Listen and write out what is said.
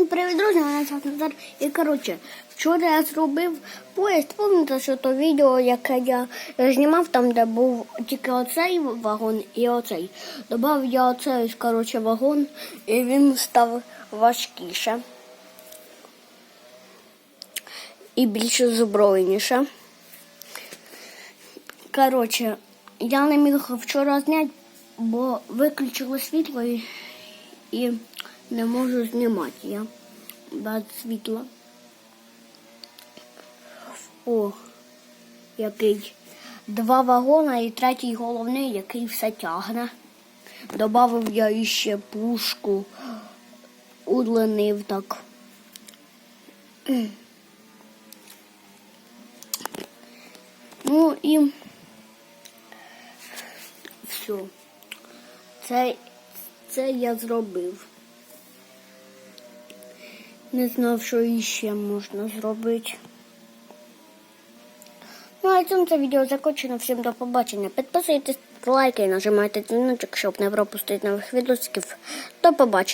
Всім привіт, друзі, мене звати Назар. І коротше, вчора я зробив поїзд. Пам'ятаєте, що то відео, яке я знімав, там, де був тільки оцей вагон і оцей. Добавив я оцей, коротше, вагон, і він став важкіше. І більш озброєніше. Коротше, я не міг вчора зняти, бо виключило світло і, і не можу знімати я без світла. О, який два вагона і третій головний, який все тягне. Добавив я іще пушку, удлинив так. Ну і все. Це, це я зробив. Не знав, що іще можна зробити. Ну, а цьому це відео закінчено. Всім до побачення. Підписуйтесь, лайки і нажимайте дзвіночок, щоб не пропустити нових відосиків. До побачення.